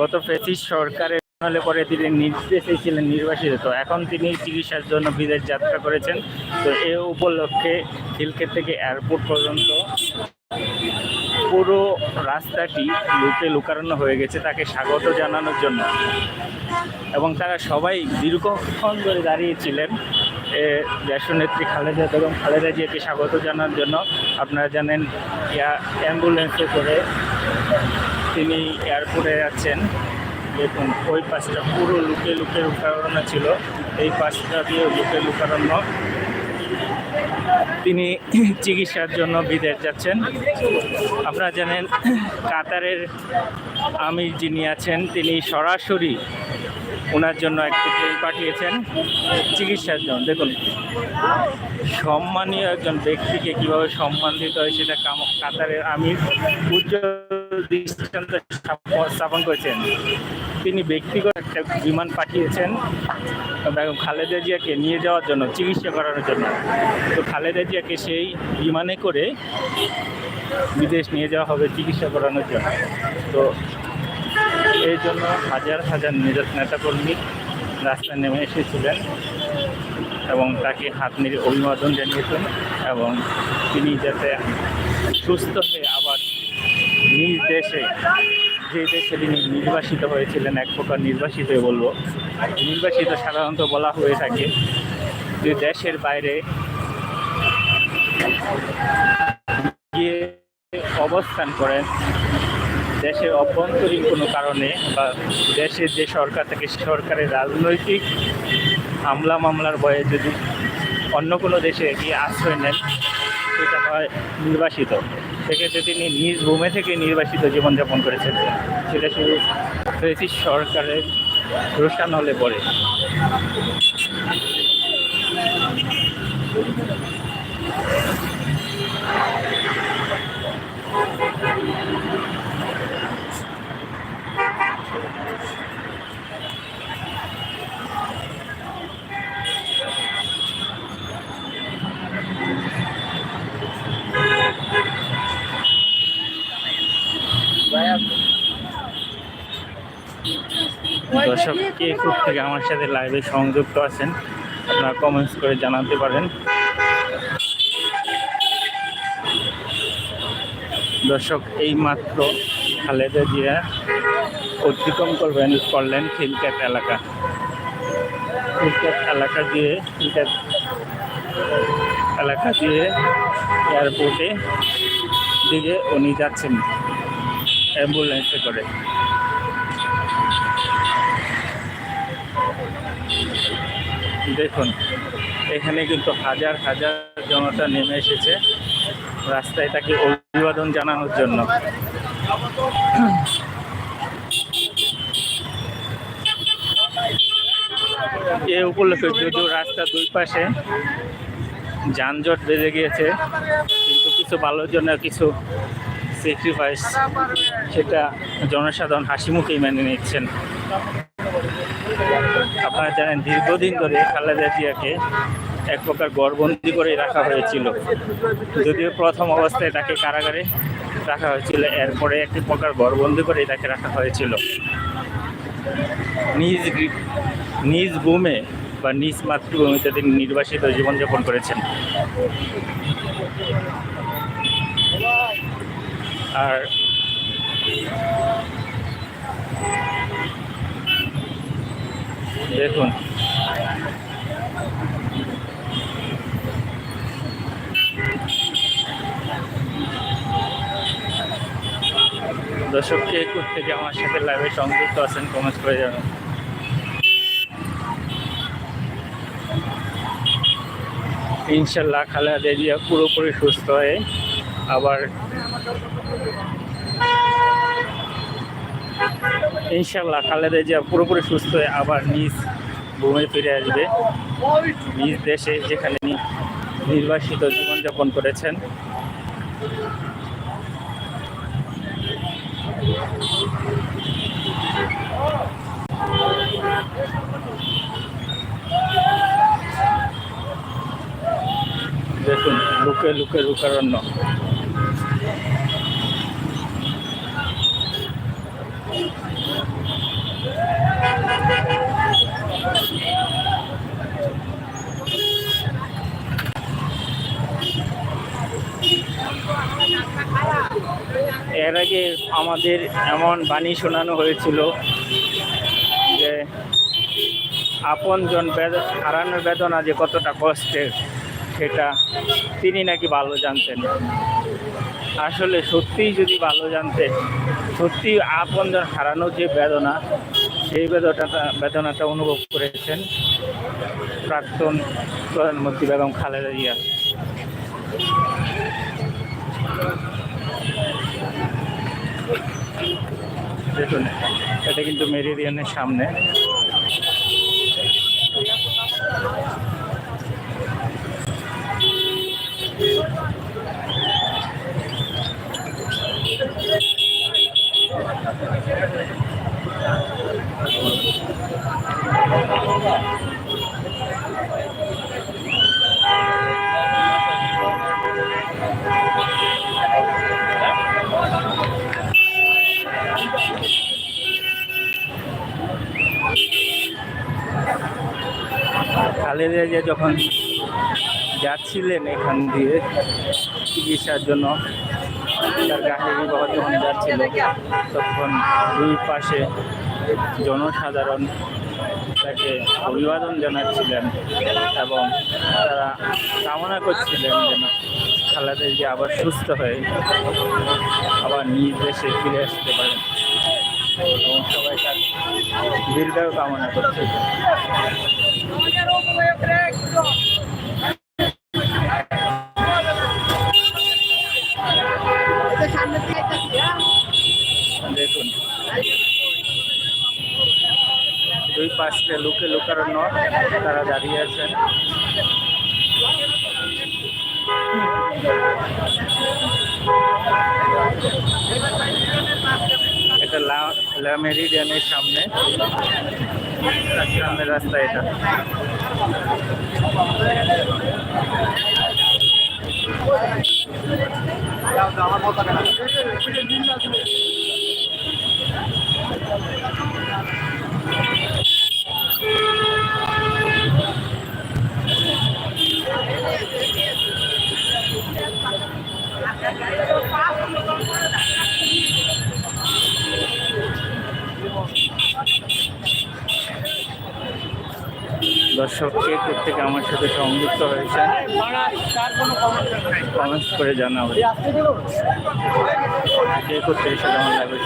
গত ফেসিস সরকারের হলে পরে তিনি নির্দেশে ছিলেন নির্বাসিত। তো এখন তিনি চিকিৎসার জন্য বিদেশ যাত্রা করেছেন। তো এ উপলক্ষে খিলক্ষেত থেকে এয়ারপোর্ট পর্যন্ত পুরো রাস্তাটি লুকে লুকারানো হয়ে গেছে তাকে স্বাগত জানানোর জন্য। এবং তারা সবাই দীর্ঘক্ষণ ধরে দাঁড়িয়েছিলেন এ দেশনেত্রী খালেদা বেগম খালেদা জিয়াকে স্বাগত জানার জন্য। আপনারা জানেন অ্যাম্বুলেন্সে করে তিনি এয়ারপোর্টে যাচ্ছেন। দেখুন, ওই পাশটা পুরো লুকে লুকে লুকানো ছিল। এই পাশটা দিয়ে লুকে লুকারণ্য তিনি চিকিৎসার জন্য বিদেশ যাচ্ছেন। আপনারা জানেন, কাতারের আমির যিনি আছেন, তিনি সরাসরি ওনার জন্য একটি ট্রেন পাঠিয়েছেন চিকিৎসার জন্য। দেখুন, সম্মানীয় একজন ব্যক্তিকে কীভাবে সম্মান দিতে হয় সেটা কাতারের আমির উজ্জ্বল দৃষ্টান্ত স্থাপন করেছেন। তিনি ব্যক্তিগত একটা বিমান পাঠিয়েছেন বেগম খালেদা জিয়াকে নিয়ে যাওয়ার জন্য, চিকিৎসা করানোর জন্য। তো খালেদা জিয়াকে সেই বিমানে করে বিদেশ নিয়ে যাওয়া হবে, চিকিৎসা করানোর জন্য। তো এই জন্য হাজার হাজার নেতা- নেতাকর্মী রাস্তায় নেমে এসেছিলেন, এবং তাকে হাত নিয়ে অভিবাদন জানিয়েছেন, এবং তিনি যাতে সুস্থ হয়ে নিজ দেশে, যে দেশে তিনি নির্বাসিত হয়েছিলেন, এক প্রকার নির্বাসিত বলব। নির্বাসিত সাধারণত বলা হয়ে থাকে যে দেশের বাইরে গিয়ে অবস্থান করেন। দেশের অভ্যন্তরীণ কোনো কারণে বা দেশের যে সরকার থাকে সরকারের রাজনৈতিক হামলা মামলার ভয়ে যদি অন্য কোনো দেশে গিয়ে আশ্রয় নেন, সেটা হয় নির্বাসিত। সেক্ষেত্রে তিনি নিজ রুমে থেকে নির্বাসিত জীবনযাপন করেছেন, সেটা শুধু ব্রিটিশ সরকারের রোশান হলে পড়ে দর্শক, কে খুব থেকে আমার সাথে লাইভে সংযুক্ত আছেন, আপনারা কমেন্টস করে জানাতে পারেন দর্শক এই মাত্র খালেদা জিয়া অতিক্রম করবেন করলেন খিলক্যাট এলাকা। খিলক্যাট এলাকা দিয়ে খিলক্যাট এলাকা দিয়ে এয়ারপোর্টে দিকে উনি যাচ্ছেন অ্যাম্বুলেন্সে করে। দেখুন, এখানে কিন্তু হাজার হাজার জনতা নেমে এসেছে রাস্তায় তাকে অভিবাদন জানানোর জন্য। এ উপলক্ষে যদিও রাস্তার দুই পাশে যানজট বেড়ে গিয়েছে, কিন্তু কিছু ভালোর জন্য কিছু স্যাক্রিফাইস সেটা জনসাধারণ হাসি মুখেই মেনে নিচ্ছেন। আপনারা জানেন, দীর্ঘদিন ধরে খালেদা জিয়াকে এক প্রকার গড়বন্দি করে রাখা হয়েছিল। যদিও প্রথম অবস্থায় তাকে কারাগারে রাখা হয়েছিল, এরপরে একটি প্রকার গড়বন্দি করে তাকে রাখা হয়েছিল। নিজ নিজ ভূমে বা নিজ মাতৃভূমিতে তিনি নির্বাসিত জীবনযাপন করেছেন। আর দেখুন। দর্শক, কে থেকে আমার সাথে লাইভে সংযুক্ত আছেন কমেন্ট করে জানান। ইনশাল্লাহ খালেদা জিয়া পুরোপুরি সুস্থ হয়ে আবার ইনশাল্লাহ খালেদা জিয়া পুরোপুরি সুস্থ হয়ে আবার নিজ ভূমে ফিরে আসবে। নিজ দেশে যেখানে নির্বাসিত জীবনযাপন করেছেন। দেখুন, লুকে লুকে লুকারণ্য। আগে আমাদের এমন বাণী শোনানো হয়েছিল যে আপনজন হারানোর বেদনা যে কতটা কষ্টের, সেটা তিনি নাকি ভালো জানতেন। আসলে সত্যিই যদি ভালো জানতেন সত্যি আপনজন হারানোর যে বেদনা, সেই বেদনাটা বেদনাটা অনুভব করেছেন প্রাক্তন প্রধানমন্ত্রী বেগম খালেদা জিয়া। দেখুন এটা কিন্তু মেরিডিয়ানের সামনে। খালেদা জিয়া যখন যাচ্ছিলেন এখান দিয়ে, চিকিৎসার জন্য, তার গাড়ি বিবাহ যখন যাচ্ছিল, তখন দুই পাশে জনসাধারণ তাকে অভিবাদন জানাচ্ছিলেন এবং তারা কামনা করছিলেন যেন খালেদা জিয়া আবার সুস্থ হয়ে আবার নিজ দেশে ফিরে আসতে পারেন। এবং সবাই তার দীর্ঘায়ু কামনা করছে। দেখুন। দুই পাশে লুকে লুকানো তারা দাঁড়িয়ে আছেন এটা লা লা মেরিডিয়ানের সামনে। সামনের রাস্তা এটা। দর্শক কে থেকে আমার সাথে সংযুক্ত হয়েছে। কমেন্টস করে জানাবেন কে করতে সাথে আমার লাগবে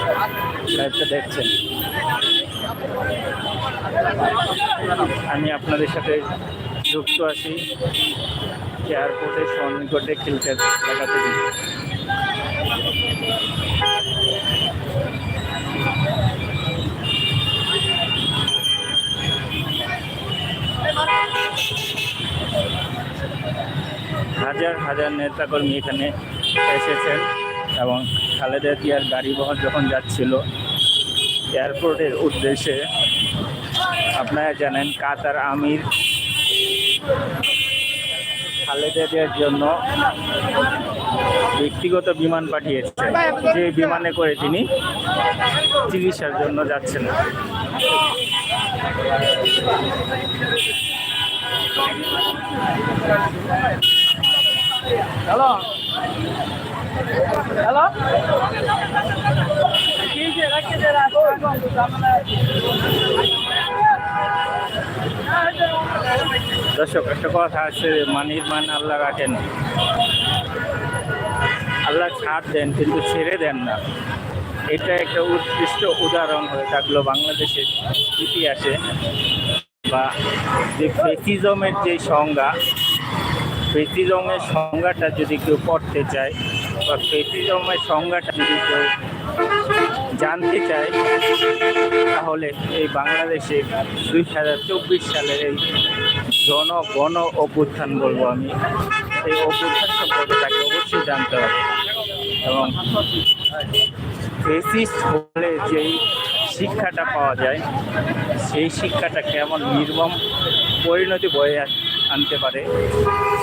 লাইভটা দেখছেন। আমি আপনাদের সাথে যুক্ত আছি। এয়ারপোর্টের সন্নিকটে খিলতে এলাকা থেকে। হাজার হাজার নেতাকর্মী এখানে এসেছেন এবং খালেদা জিয়ার গাড়ি বহর যখন যাচ্ছিল, এয়ারপোর্টের উদ্দেশ্যে আপনারা জানেন কাতার আমির খালেদা জিয়ার জন্য ব্যক্তিগত বিমান পাঠিয়েছেন। যে বিমানে করে তিনি চিকিৎসার জন্য যাচ্ছেন। হ্যালো হ্যালো দর্শক, একটা কথা আছে মানির মান আল্লাহ রাখেন। আল্লাহ ছাড় দেন, কিন্তু ছেড়ে দেন না। এটা একটা উৎকৃষ্ট উদাহরণ হয়ে থাকল বাংলাদেশের ইতিহাসে। বা যে ফেসিজমের যে সংজ্ঞা ফেসিজমের সংজ্ঞাটা যদি কেউ পড়তে চায় বা ফেসিজমের সংজ্ঞাটা যদি কেউ জানতে চায়, তাহলে এই বাংলাদেশে দুই হাজার চব্বিশ সালের এই জন জনগণ অভ্যুত্থান বলব আমি। এই অভ্যুত্থান সম্পর্কে তাকে অবশ্যই জানতে হবে। এবং ফেসিস্ট হলে যেই শিক্ষাটা পাওয়া যায়, সেই শিক্ষাটা কেমন নির্মম পরিণতি বয়ে আন- আনতে পারে,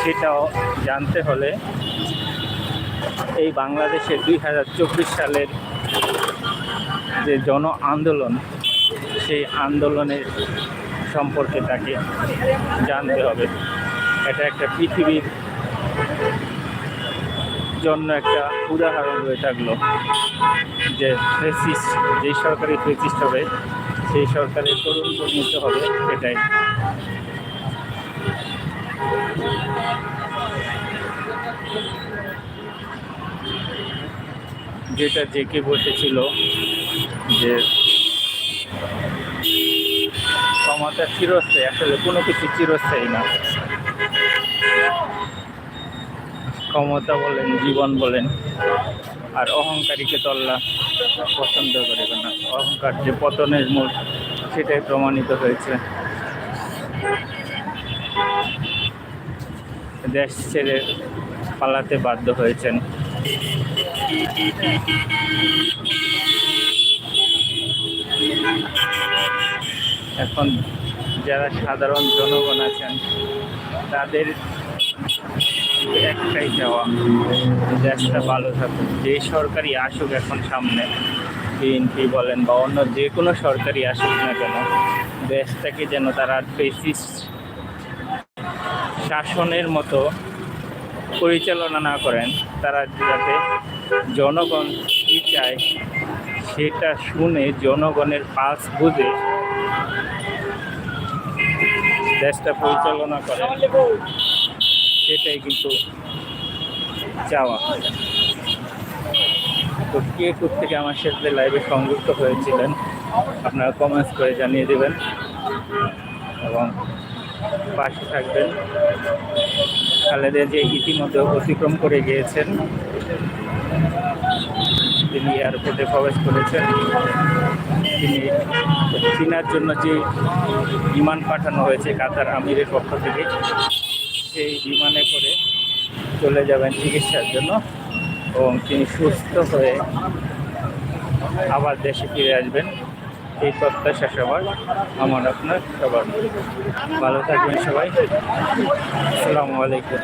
সেটাও জানতে হলে এই বাংলাদেশে দুই হাজার চব্বিশ সালের যে জন আন্দোলন, সেই আন্দোলনের সম্পর্কে তাকে জানতে হবে। এটা একটা পৃথিবীর জন্য একটা উদাহরণ হয়ে থাকল যে ফেসিস্ট যেই সরকারি ফেসিস্ট হবে, সেই সরকারের তরুণ পরিণত হবে, এটাই। যেটা জেকে বসেছিল যে ক্ষমতা চিরস্থায়ী, আসলে কোনো কিছু চিরস্থায়ী না। ক্ষমতা বলেন, জীবন বলেন, আর অহংকারীকে তল্লা পছন্দ করে না। অহংকার যে পতনের মূল, সেটাই প্রমাণিত হয়েছে। দেশ ছেড়ে পালাতে বাধ্য হয়েছেন। এখন যারা সাধারণ জনগণ আছেন, তাদের একটাই চাওয়া দেশটা ভালো থাকুক। যে সরকারি আসুক এখন সামনে, বিএনপি বলেন বা অন্য যে কোনো সরকারি আসুক না কেন, দেশটাকে যেন তারা ফেসিস্ট শাসনের মতো পরিচালনা না করেন, তারা যাতে জনগণ কী চায় সেটা শুনে জনগণের পাস বুঝে দেশটা পরিচালনা করেন, সেটাই কিন্তু চাওয়া। তো কে থেকে আমার সাথে লাইভে সংযুক্ত হয়েছিলেন, আপনারা কমেন্টস করে জানিয়ে দেবেন। এবং পাশে থাকবেন। খালেদা যে ইতিমধ্যে অতিক্রম করে গিয়েছেন। তিনি এয়ারপোর্টে প্রবেশ করেছেন। তিনি চীনার জন্য যে বিমান পাঠানো হয়েছে কাতার আমিরের পক্ষ থেকে, সেই বিমানে করে চলে যাবেন চিকিৎসার জন্য এবং তিনি সুস্থ হয়ে আবার দেশে ফিরে আসবেন। এই প্রত্যাশা সবার আমার আপনার সবার ভালো থাকবেন সবাই। আসসালামু আলাইকুম।